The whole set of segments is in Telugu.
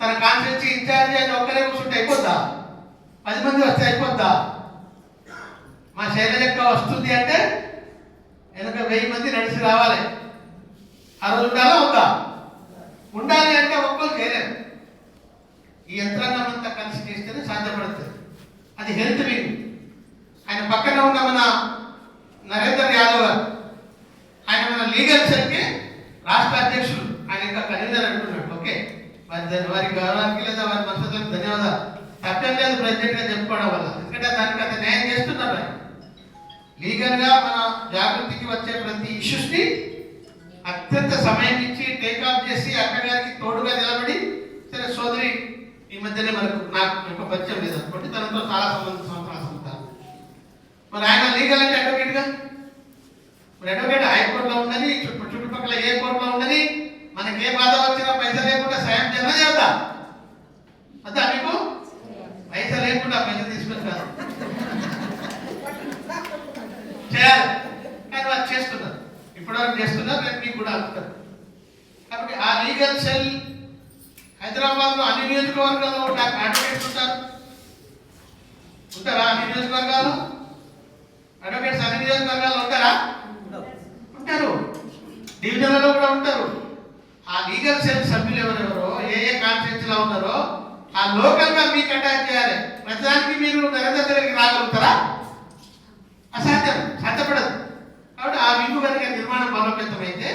తన కాన్స్టిట్యూన్సీ ఇన్ఛార్జ్ అని ఒక్కరే కూర్చుంటే అయిపోద్దా? పది మంది వస్తే అయిపోద్దా? మా శైలజక్క వస్తుంది అంటే వెనక వెయ్యి మంది నడిచి రావాలి. ఆ రోజు ఉండాలా ఉందా ఉండాలి అంటే ఒక్కరు చేయలేరు. ఈ యంత్రాంగం అంతా కలిసి చేస్తేనే సాధ్యపడుతుంది. అది హెల్త్ వింగ్ ఆయన పక్కన ఉన్న మన నరేందర్ యాదవ్ గారు. ఆయన మన లీగల్ సెల్కి రాష్ట్ర అధ్యక్షుడు. ఆయన ఇంకా కన్వీనర్ వారి వారి గౌరవానికి లేదా వారి మనసులకు ధన్యవాదాలు. తప్పేం లేదు ప్రెసిడెంట్గా చెప్పుకోవడం వల్ల. ఎందుకంటే దానికి అంత న్యాయం చేస్తున్నారు లీగల్గా మన జాగృతికి వచ్చే ప్రతి ఇష్యూస్ని అత్యంత సమయం ఇచ్చి టేకాఫ్ చేసి అక్కగారికి తోడుగా నిలబడి సరే సోదరి ఈ మధ్యనే మనకు నాకు యొక్క పరిచయం లేదు అనుకోండి తనతో చాలా సంబంధం సంవత్సరాలు సంబంధాలు మరి ఆయన లీగల్ అంటే అడ్వకేట్గా మరి అడ్వకేట్ హైకోర్టులో ఉండని చుట్టుపక్కల ఏ కోర్టులో ఉండని మనకి ఏ బాధ వచ్చినా పైసలు లేకుండా సాయం చేయాలా చేద్దా అదా మీకు పైసలు లేకుండా పైసలు తీసుకొని కాదు చేయాలి కానీ వాళ్ళు చేస్తున్నారు ఇప్పటివరకు చేస్తున్నారు రేపు మీకు కూడా అవుతారు కాబట్టి ఆ లీగల్ సెల్ హైదరాబాద్లో అన్ని నియోజకవర్గాల్లో డాక్టర్ అడ్వకేట్స్ ఉంటారు ఉంటారా అన్ని నియోజకవర్గాలు అడ్వకేట్స్ అన్ని నియోజకవర్గాల్లో ఉంటారా. ఉంటారు డివిజన్లలో కూడా ఉంటారు. ఆ లీగల్ సెల్ సభ్యులు ఎవరెవరో ఏ ఏ కాన్స్టిట్యూన్స్లో ఉన్నారో ఆ లోకల్గా మీకు అటాచ్ చేయాలి. ప్రతిదానికి మీరు నరేంద్ర దగ్గరికి రాగలుగుతారా? అసాధ్యం. సాధ్యపడదు కాబట్టి ఆ వింగు కనుక నిర్మాణం బలోపేతమైతే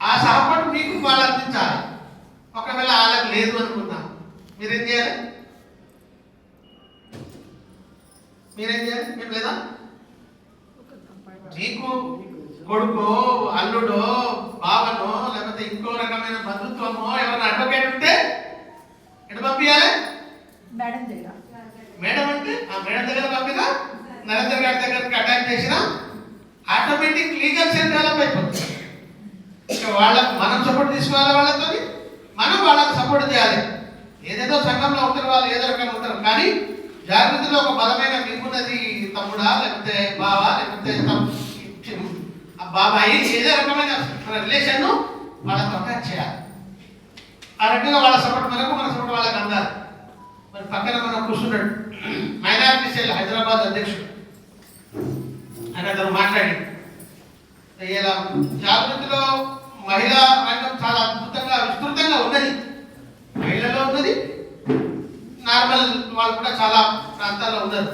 ఆ సహపాటు మీకు వాళ్ళు అందించాలి ఒకవేళ వాళ్ళకి లేదు అనుకున్నా మీరేం చేయాలి? మీరేం చేయాలి? మీకు లేదా? మీకు కొడుకో అల్లుడో బావనో లేకపోతే ఇంకో రకమైన బంధుత్వమో ఎవరైనా అడ్వకేట్ ఉంటే ఎటు పంపించాలి మేడం దగ్గర. మేడం అంటే ఆ మేడం దగ్గర పంపినా? నరేంద్ర గారి దగ్గరికి అటాక్ చేసిన? ఆటోమేటిక్ లీగల్ సెల్ డెవలప్ అయిపోతుంది. వాళ్ళకు మనం సపోర్ట్ తీసుకోవాలి వాళ్ళతో మనం వాళ్ళకి సపోర్ట్ చేయాలి. ఏదేదో సంఘంలో ఉంటారు వాళ్ళు ఏదో రకంగా ఉంటారు. కానీ జాగృతిలో ఒక బలమైన మిగున్నది తమ్ముడా లేకపోతే బావా లేకపోతే బాబాయి ఏదో రకమైన రిలేషన్ వాళ్ళతో అటాచ్ చేయాలి. ఆ రకంగా వాళ్ళ సపోర్ట్ మనకు మన సపోర్ట్ వాళ్ళకి అందాలి. మరి పక్కన మనం కూర్చున్నాడు. మైనారిటీ సెల్ హైదరాబాద్ అధ్యక్షుడు. ఆయన అతను మాట్లాడి ఇలా జాగృతిలో మహిళా రంగం చాలా అద్భుతంగా విస్తృతంగా ఉన్నది. మహిళలో ఉన్నది నార్మల్ వాళ్ళు కూడా చాలా ప్రాంతాల్లో ఉన్నారు.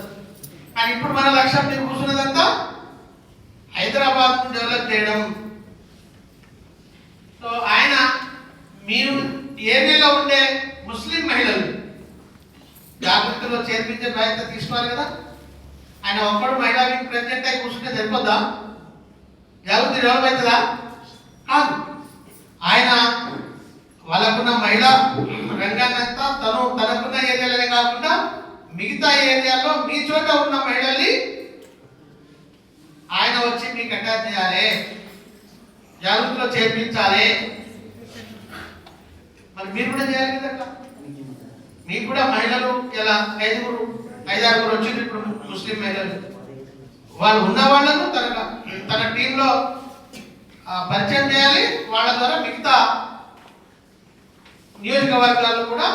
కానీ ఇప్పుడు మన లక్ష్యం మీరు కూర్చున్నదంతా హైదరాబాద్ డెవలప్ చేయడం. సో ఆయన మీరు ఏరియాలో ఉండే ముస్లిం మహిళలు జాగ్రత్తలో చేర్పించే బాధ్యత తీసుకోవాలి కదా? ఆయన ఒక్కడు మహిళా మీకు ప్రెసిడెంట్ అయి కూర్చుంటే సరిపోద్దా? జాగృతి డెవలప్ అవుతుందా కాదు. ఆయన వాళ్ళకున్న మహిళా రంగాన్నంతా తను తనకున్న ఏరియాలనే కాకుండా మిగతా ఏరియాలో మీ చోట ఉన్న మహిళల్ని ఆయన వచ్చి మీకు అటాచ్ చేయాలి. జాగ్రత్తలో చేర్పించాలి. మరి మీరు కూడా చేయాలి కదా మీకు కూడా మహిళలు ఇలా ఐదుగురు ఐదారుగురు వచ్చింది ఇప్పుడు ముస్లిం మహిళలు. వాళ్ళు ఉన్న వాళ్ళను తన తన టీంలో పరిచయం చేయాలి. వాళ్ళ ద్వారా మిగతా నియోజకవర్గాల్లో కూడా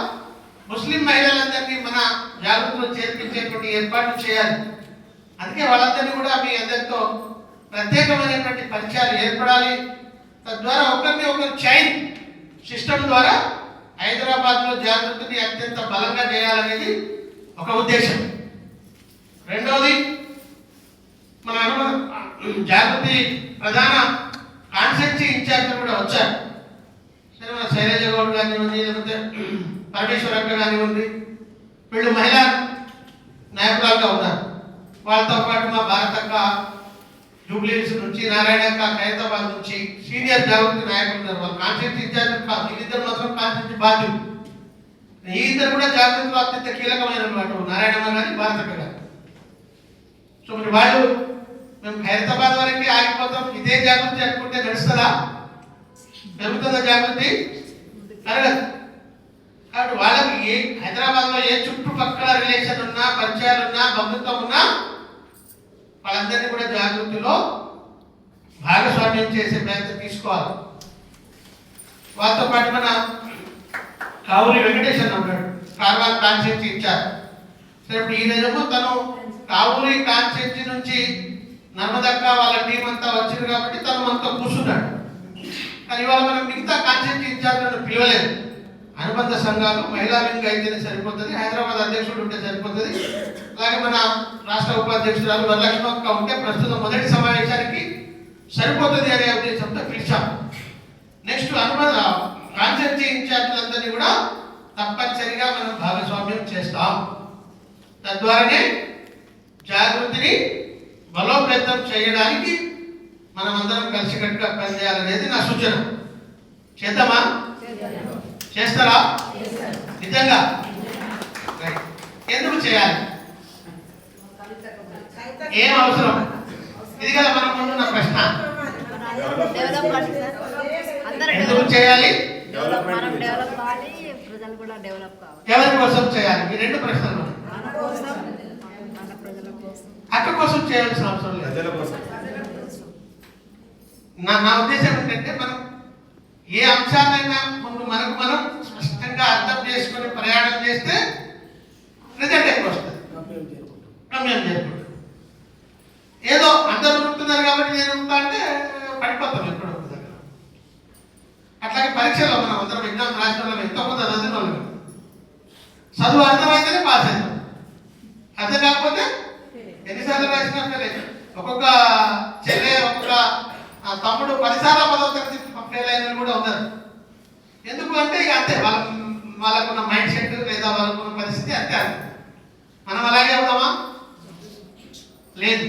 ముస్లిం మహిళలందరినీ మన జాగ్రత్తలో చేర్పించేటువంటి ఏర్పాట్లు చేయాలి. అందుకే వాళ్ళందరినీ కూడా మీ అందరితో ప్రత్యేకమైనటువంటి పరిచయాలు ఏర్పడాలి. తద్వారా ఒకరిని ఒకరు చైన్ సిస్టమ్ ద్వారా హైదరాబాద్లో జాగృతిని అత్యంత బలంగా చేయాలనేది ఒక ఉద్దేశం. రెండవది మన జాగృతి ప్రధాన కాన్సెన్సీ ఇన్ఛార్జ్ కూడా వచ్చారు. సరే మన శైలజ గౌడ్ కానివ్వండి లేకపోతే పరమేశ్వరక్క కానివ్వండి వీళ్ళు మహిళా నాయకురాలుగా ఉన్నారు వాళ్ళతో పాటు మా భారతక్క జూబ్లీస్ నుంచి నారాయణక్క ఖైరతాబాద్ నుంచి సీనియర్ జాగృతి నాయకులు ఉన్నారు. కాన్స్టిట్యూన్సీ ఇన్ఛార్జ్ కాదు. వీళ్ళిద్దరు మాత్రం కాన్స్టిట్యూన్సీ బాధ్యులు. ఈ ఇద్దరు కూడా జాగృతిలో అత్యంత కీలకమైన మాట నారాయణమ్మ గారి భారతక్క గారు. సో మరి వాళ్ళు మేము హైదరాబాద్ వరకు ఆగిపోతాం. ఇదే జాగృతి అనుకుంటే నడుస్తుందా? పెరుగుతుందా జాగృతి? పెరగదు కాబట్టి వాళ్ళకి ఏ హైదరాబాద్లో ఏ చుట్టుపక్కల రిలేషన్ ఉన్నా పరిచయాలు ఉన్నా బంధుత్వం ఉన్నా వాళ్ళందరినీ కూడా జాగృతిలో భాగస్వామ్యం చేసే ప్రయత్నం తీసుకోవాలి. వాళ్ళతో పాటు మన కావురి వెంకటేశ్వర ఉన్నాడు. కార్వాన్ కాన్సెన్సీ ఇచ్చారు. సరే ఇప్పుడు ఈయనేమో తను కావులి కాన్సెన్సీ నుంచి నర్మదక్క వాళ్ళ టీం అంతా వచ్చింది కాబట్టి తను అంతా కూర్చున్నాడు. కానీ ఇవాళ మనం మిగతా కాన్సెన్సీ ఇన్ఛార్జ్లను పిలవలేదు. అనుబంధ సంఘాలు మహిళా వింగ్ అయితేనే సరిపోతుంది హైదరాబాద్ అధ్యక్షుడు ఉంటే సరిపోతుంది. అలాగే మన రాష్ట్ర ఉపాధ్యక్షురాలు వరలక్ష్మక్క ఉంటే ప్రస్తుతం మొదటి సమావేశానికి సరిపోతుంది అనే ఉద్దేశంతో పిలిచాం నెక్స్ట్ అనుబంధ కాన్స్టిట్యూన్సీ ఇన్ఛార్జీలందరినీ కూడా తప్పనిసరిగా మనం భాగస్వామ్యం చేస్తాం. తద్వారానే జాగృతిని బలోపేతం చేయడానికి మనం అందరం కలిసికట్టుగా పనిచేయాలనేది నా సూచన. చేద్దామా? చేస్తారా? నిజంగా. ఎందుకు చేయాలి? ఏం అవసరం? ఇది కదా మనం ముందున్న ప్రశ్న. ఎందుకు చేయాలి? డెవలప్ మనం డెవలప్ కావాలి ప్రజలు కూడా డెవలప్ కావాలి. ఎవరి కోసం చేయాలి? ఈ రెండు ప్రశ్నలు. అక్క కోసం చేయాల్సిన అవసరం లేదు. నా నా ఉద్దేశం ఏంటంటే మనం ఏ అంశాలైనా మనకు మనం స్పష్టంగా అర్థం చేసుకొని ప్రయాణం చేస్తే రిజల్ట్ ఎక్కువ వస్తుంది. గమ్యం ఏదో అందరూ ఉంటున్నారు కాబట్టి నేను ఉంటా అంటే పడిపోతాం ఎక్కడ అట్లాగే పరీక్షలో మనం అందరం ఎగ్జామ్ రాసిన వాళ్ళం ఎంతో కొంత చదివిన వాళ్ళం. చదువు అర్థమైతేనే పాస్ అవుతాం అర్థం కాకపోతే ఎన్నిసార్లు రాసినా ఫెయిల్ ఒక్కొక్క చెల్లె ఒక్కొక్క తమ్ముడు పదిసార్లు పదవ తరగతి ఫెయిల్ అయిన కూడా ఉన్నారు. ఎందుకు అంటే ఇక అంతే వాళ్ళ వాళ్ళకున్న మైండ్ సెట్ లేదా వాళ్ళకున్న పరిస్థితి అంతే. మనం అలాగే అవుతామా లేదు.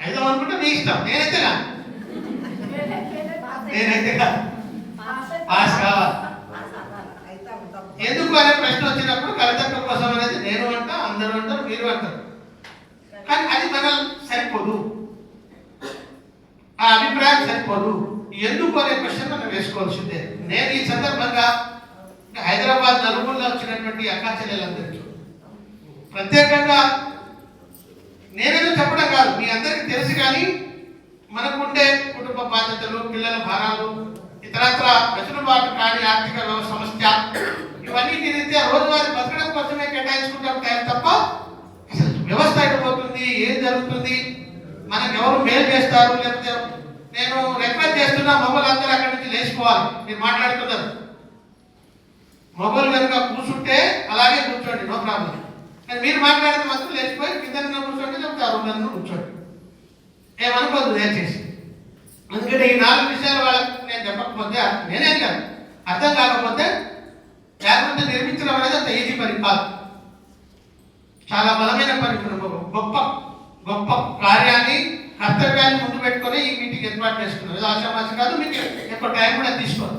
అయిదాం అనుకుంటే నీ ఇష్టం. నేనైతే కాదు. నేనైతే కాదు. పాస్ కావాలి. ఎందుకు అనే ప్రశ్న వచ్చినప్పుడు కవితత్వ కోసం అనేది నేను అంటా అందరూ అంటారు మీరు అంటారు. కానీ అది మన సరిపోదు. ఆ అభిప్రాయం సరిపోదు. ఎందుకు అనే క్వశ్చన్ మనం వేసుకోవాల్సిందే. నేను ఈ సందర్భంగా హైదరాబాద్ నలుగురులో వచ్చినటువంటి అక్కా చెల్లెలందరికీ ప్రత్యేకంగా నేనేదో చెప్పడం కాదు మీ అందరికీ తెలుసు కానీ మనకుండే కుటుంబ బాధ్యతలు పిల్లల భారాలు ఇతరత్ర వెసులుబాటు కాని ఆర్థిక సమస్య ఇవన్నీ రీత్యా రోజువారీ బతకడం కోసమే కేటాయించుకుంటాం టైం తప్ప అసలు వ్యవస్థ ఎడిపోతుంది ఏం జరుగుతుంది మనకు ఎవరు మేలు చేస్తారు లేకపోతే నేను రిక్వెస్ట్ చేస్తున్నా మొబైల్ అందరూ అక్కడి నుంచి లేచిపోవాలి. మీరు మాట్లాడుతున్నారు. మొబైల్ కనుక కూర్చుంటే అలాగే కూర్చోండి నో ప్రాబ్లం. కానీ మీరు మాట్లాడితే మాత్రం లేచిపోయి కింద కూర్చోండి లేకపోతే ఆ కూర్చోండి. ఏమనుకోదు దయచేసి. ఎందుకంటే ఈ నాలుగు విషయాలు వాళ్ళకి నేను చెప్పకపోతే నేనేం కాదు అర్థం కాకపోతే జాగ్రత్త నిర్మించడం అనేది అంత ఈజీ పని కాదు. చాలా బలమైన పని గొప్ప గొప్ప కార్యాన్ని కర్తవ్యాన్ని ముందు పెట్టుకొని ఈ మీటింగ్ ఏర్పాటు చేసుకున్నారు. ఇది కాదు మీకు ఎక్కువ టైం కూడా తీసుకోదు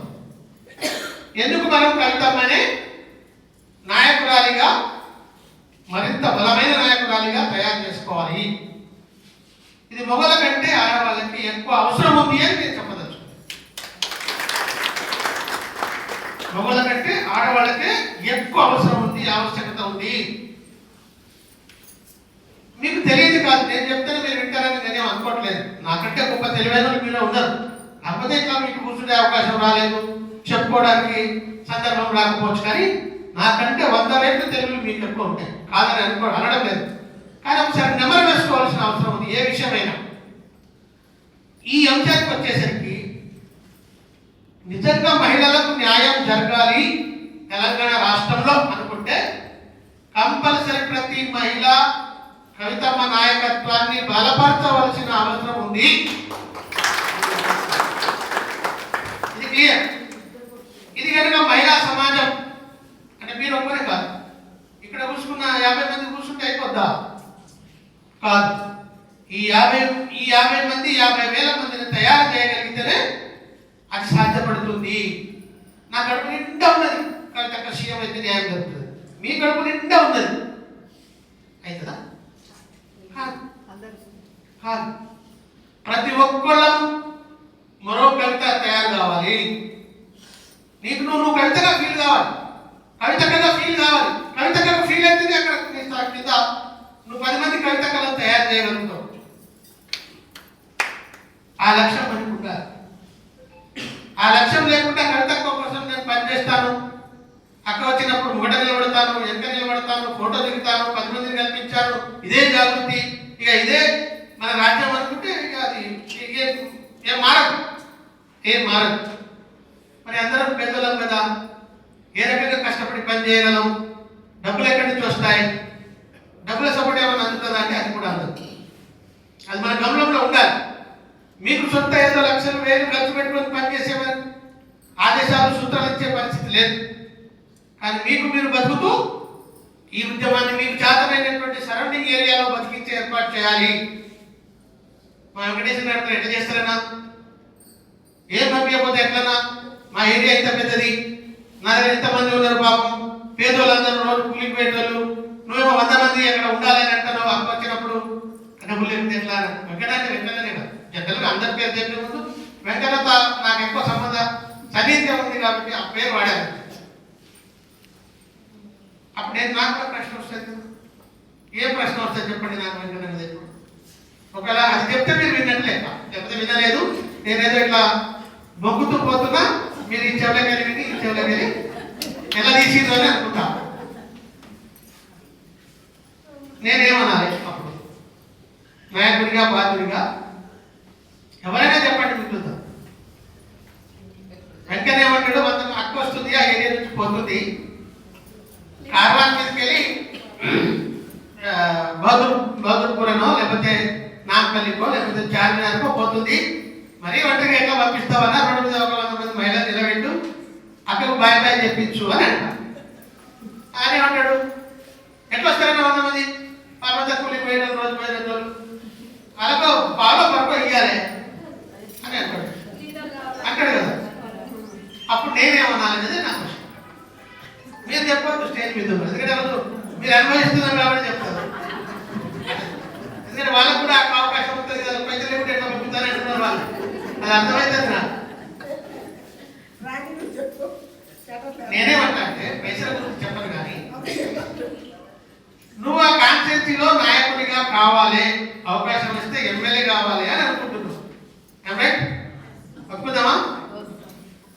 ఎందుకు మనం కవితమ్మనే నాయకురాలిగా మరింత బలమైన నాయకురాలిగా తయారు చేసుకోవాలి. ఇది మొగల కంటే ఆడవాళ్ళకి ఎక్కువ అవసరం ఉంది అని నేను చెప్పదచ్చు మొగల కంటే ఆడవాళ్ళకి ఎక్కువ అవసరం ఉంది ఆవశ్యకత ఉంది. మీకు తెలియదు కాదు నేను చెప్తాను మీరు వింటారని నేనేం అనుకోవట్లేదు నాకంటే గొప్ప తెలివైన మీలో మీరే ఉన్నారు కాకపోతే ఇట్లా మీకు కూర్చునే అవకాశం రాలేదు. చెప్పుకోవడానికి సందర్భం రాకపోవచ్చు కానీ నాకంటే వంద రేట్లు తెలుగులు మీకు ఎక్కువ ఉంటాయి కాదని అనుకో అనడం లేదు. కానీ ఒకసారి నెమరు వేసుకోవాల్సిన అవసరం ఉంది. ఏ విషయమైనా. ఈ అంశానికి వచ్చేసరికి నిజంగా మహిళలకు న్యాయం జరగాలి తెలంగాణ రాష్ట్రంలో అనుకుంటే కంపల్సరీ ప్రతి మహిళ కవితమ్మ నాయకత్వాన్ని బలపరచవలసిన అవసరం ఉంది ఇది క్లియర్ ఇది కనుక మహిళా సమాజం అంటే మీరు ఒక్కరే కాదు. ఇక్కడ కూర్చుకున్న యాభై మంది కూర్చుంటే అయిపోద్దా? కాదు. ఈ యాభై ఈ యాభై మంది యాభై వేల మందిని తయారు చేయగలిగితేనే అది సాధ్యపడుతుంది. నా కడుపు నిండా ఉన్నది. కవిత సీఎం అయితే న్యాయం జరుగుతుంది. మీ కడుపు నిండా ఉన్నది. అవుతుందా కాదు. ప్రతి ఒక్కళ్ళం మరో కవిత తయారు కావాలి. నీకు నువ్వు నువ్వు కవితగా ఫీల్ కావాలి. కవితగా ఫీల్ కావాలి. కవితగా ఫీల్ అయితే అక్కడ కింద. నువ్వు పది మంది కవిత కళను తయారు చేయగలుగుతావు. ఆ లక్ష్యం మనకు ఉండాలి ఆ లక్ష్యం లేకుండా కవిత కోసం నేను పనిచేస్తాను అక్కడ వచ్చినప్పుడు గోట నిలబడతాను ఎంత నియమడతాను ఫోటో దిగుతాను పది మందిని కల్పించాను. ఇదే జాగృతి. ఇక ఇదే మన రాజ్యం అనుకుంటే ఇక అది ఇక ఏం- ఏం మారదు. ఏం మారదు. మరి అందరం పెద్దలం కదా. ఏ రకంగా కష్టపడి పని చేయగలం? డబ్బులు ఎక్కడి నుంచి వస్తాయి? డబ్బుల సపోర్ట్ ఏమైనా అందుతుందా అంటే అది కూడా అందదు అది మన గమనంలో ఉండాలి. మీకు సొంత ఏదో లక్షలు వేలు ఖర్చు పెట్టుకొని పనిచేసేవారు ఆదేశాలు సూత్రాలు ఇచ్చే పరిస్థితి లేదు. కానీ మీకు మీరు బతుకుతూ ఈ ఉద్యమాన్ని మీకు చేతనైనటువంటి సరౌండింగ్ ఏరియాలో బతికించే ఏర్పాటు చేయాలి. మా వెంకటేశ్వర గారితో ఎట్లా చేస్తారన్నా? ఏం పంపించకపోతే ఎట్లన్నా? మా ఏరియా ఇంత పెద్దది. నా దగ్గర ఎంతమంది ఉన్నారు పాపం? పేదోళ్ళందరూ రోజు కూలికి పెట్టోళ్ళు నువ్వేమో వంద మంది అక్కడ ఉండాలని అంటున్నావు అక్కడ వచ్చినప్పుడు. డబ్బులు లేకపోతే ఎట్లా వెంకటాన్ని వెంకటనే కదా. జనరల్గా అందరి పేరు చెప్పే ముందు వెంకటతో నాకు ఎక్కువ సంబంధ. సన్నిహితం ఉంది కాబట్టి ఆ పేరు వాడాను. అప్పుడు నేను నాకు కూడా ప్రశ్న వస్తుంది? ఏ ప్రశ్న వస్తుంది చెప్పండి నాకు వెంకట ఒకవేళ అది చెప్తే మీరు విన్నట్లేక లేకపోతే వినలేదు. నేనేదో ఇట్లా మొక్కుతూ పోతున్నా మీరు ఈ చెవులకి కలిగింది ఈ చెవులకి కలిగి ఎలా తీసిందో అని అనుకుంటా. నేనేమన్నా అప్పుడు? నాయకుడిగా బాధ్యుడిగా ఎవరైనా చెప్పండి మిగులుతా వెంకనే ఏమంటాడు? వంద అక్క వస్తుంది ఆ ఏరియా నుంచి పోతుంది. కార్వాన్ మీదకి వెళ్ళి బహదూర్ బహదూర్పురనో లేకపోతే నాగపల్లికో లేకపోతే చార్మినార్కో పోతుంది. మరీ ఒంటరిగా ఎట్లా పంపిస్తావన్నా రెండు మీద ఒక వంద మంది మహిళలు నిలబెట్టు అక్కడికి బాయ్ బాయ్ చెప్పించు అని అంటాడు ఆయన అంటాడు ఎట్లా వస్తారన్న వంద మంది పర్వత కూలికి పోయిన రోజు పోయిన రోజు అలాగో పాలో పరకో ఇయ్యాలి అని అంటాడు అంటాడు కదా అప్పుడు నేనేమనాలి అనేది నా క్వశ్చన్ మీరు చెప్పొద్దు స్టేజ్ మీద ఉన్నది. ఎందుకంటే రోజు మీరు అనుభవిస్తున్నారు కాబట్టి చెప్తారు ఎందుకంటే వాళ్ళకు కూడా ఆ అవకాశం ఉంటుంది కదా పైసలు లేకుంటే ఎట్లా పంపుతారని అంటున్నారు వాళ్ళు అది అర్థమవుతుంది నాకు నేనేమంటా అంటే పైసల గురించి చెప్పను కానీ నువ్వు ఆ కాన్స్టిట్యూన్సీలో నాయకుడిగా కావాలి అవకాశం ఇస్తే ఎమ్మెల్యే కావాలి అని అనుకుంటున్నావు రైట్ ఒప్పుకుందామా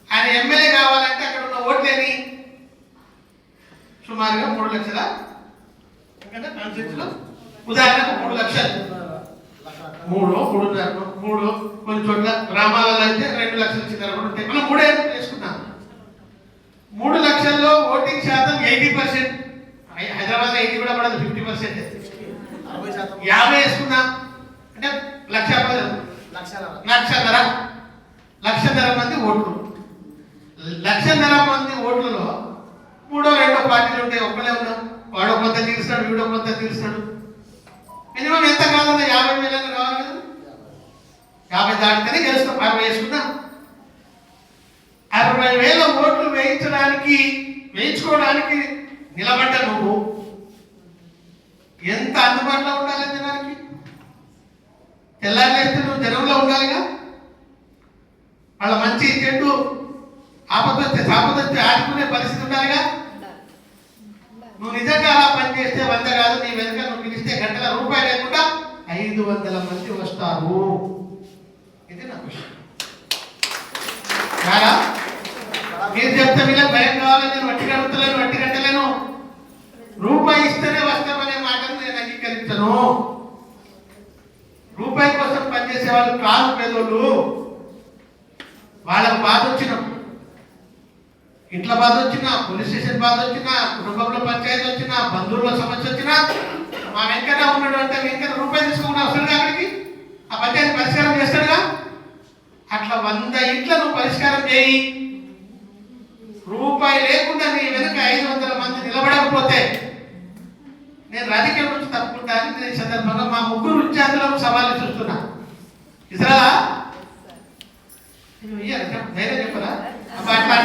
ఆయన ఎమ్మెల్యే కావాలంటే అక్కడ ఉన్న ఓట్లేని సుమారుగా మూడు లక్షల ఎందుకంటే కాన్స్టిట్యూన్సీలో ఉదాహరణకు మూడు లక్షలు మూడు మూడున్నర మూడు కొన్ని చోట్ల గ్రామాలలో అయితే రెండు లక్షల చిల్లర కూడా ఉంటాయి మనం మూడే వేసుకున్నాం మూడు లక్షల్లో ఓటింగ్ శాతం ఎయిటీ పర్సెంట్ హైదరాబాద్ ఎయిటీ కూడా పడదు ఫిఫ్టీ పర్సెంట్ అరవై శాతం యాభై వేసుకున్నాం అంటే లక్ష పది లక్షల లక్షన్నర లక్షన్నర మంది ఓట్లు లక్షన్నర మంది ఓట్లలో మూడో రెండో పార్టీలు ఉంటాయి ఒక్కలే ఉన్నాం వాడో కొంత తీరుస్తాడు వీడో కొంత తీరుస్తాడు మినిమం ఎంత కాదన్నా యాభై వేలన్నా కావాలి కదా యాభై దాటితేనే గెలుస్తాం అరవై వేసుకున్నాం అరవై వేల ఓట్లు వేయించడానికి వేయించుకోవడానికి నిలబడ్డ నువ్వు? ఎంత అందుబాటులో ఉండాలి జనానికి? తెల్లారిలేస్తే నువ్వు జనంలో ఉండాలిగా? వాళ్ళ మంచి చెట్టు ఆపదొస్తే సాపదొస్తే ఆడుకునే పరిస్థితి ఉండాలిగా? నువ్వు నిజంగా అలా పని చేస్తే వంద కాదు నీ వెనుక నువ్వు పిలిస్తే గంటల రూపాయి లేకుండా ఐదు వందల మంది వస్తారు. ఇది నా క్వశ్చన్. చాలా మీరు చెప్తే వీళ్ళకి భయం కావాలి నేను వట్టి కడుగుతలేను వట్టి కట్టలేను. రూపాయి ఇస్తేనే వస్తామనే మాటను నేను అంగీకరించను. రూపాయి కోసం పనిచేసే వాళ్ళు కాదు పేదోళ్ళు. వాళ్ళకు బాధ వచ్చిన ఇంట్లో బాధ వచ్చినా పోలీస్ స్టేషన్ బాధ వచ్చినా కుటుంబంలో పంచాయతీ వచ్చినా బంధువుల సమస్య వచ్చినా మా వెంకట ఉన్నాడు అంటే వెంకట రూపాయి తీసుకుని అవసరం అక్కడికి? ఆ పంచాయతీ పరిష్కారం చేస్తాడుగా? అట్లా వంద ఇంట్లో నువ్వు పరిష్కారం చేయి. నేను రాజకీయం నుంచి కానీ నేను సందర్భంగా మా ముగ్గురు విద్యార్థులకు సవాళ్ళు చూస్తున్నా. ఇసరా వేరే చెప్పరా? అట్లా